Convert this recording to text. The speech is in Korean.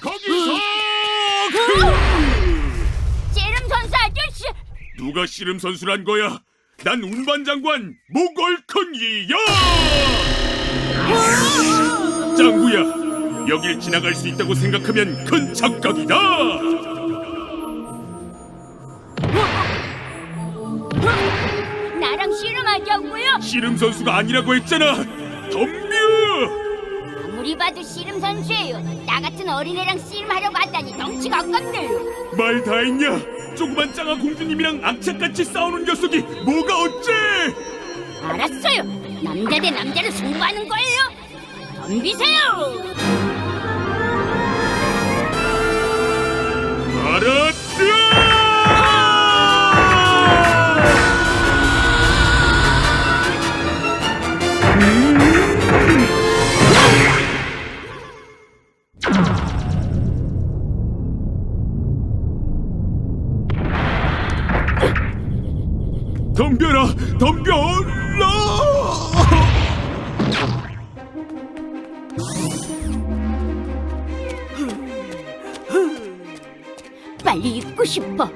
거기서 씨름 선수 아저씨 누가 씨름 선수란 거야? 난 운반장관 모골컨이야. 짱구야, 여길 지나갈 수 있다고 생각하면 큰 착각이다. 나랑 씨름하자고요? 씨름 선수가 아니라고 했잖아. 덤벼. 아무리 봐도 씨름 선수예요 나 같은 어린애랑 씨름하려고 왔다니 덩치가 아깝네요 말 다 했냐? 조그만 짱아 공주님이랑 악착같이 싸우는 녀석이 뭐가 어째? 알았어요 남자 대 남자를 승부하는 거예요 덤비세요 알았다! 덤벼라! 덤벼라! 빨리 잊고 싶어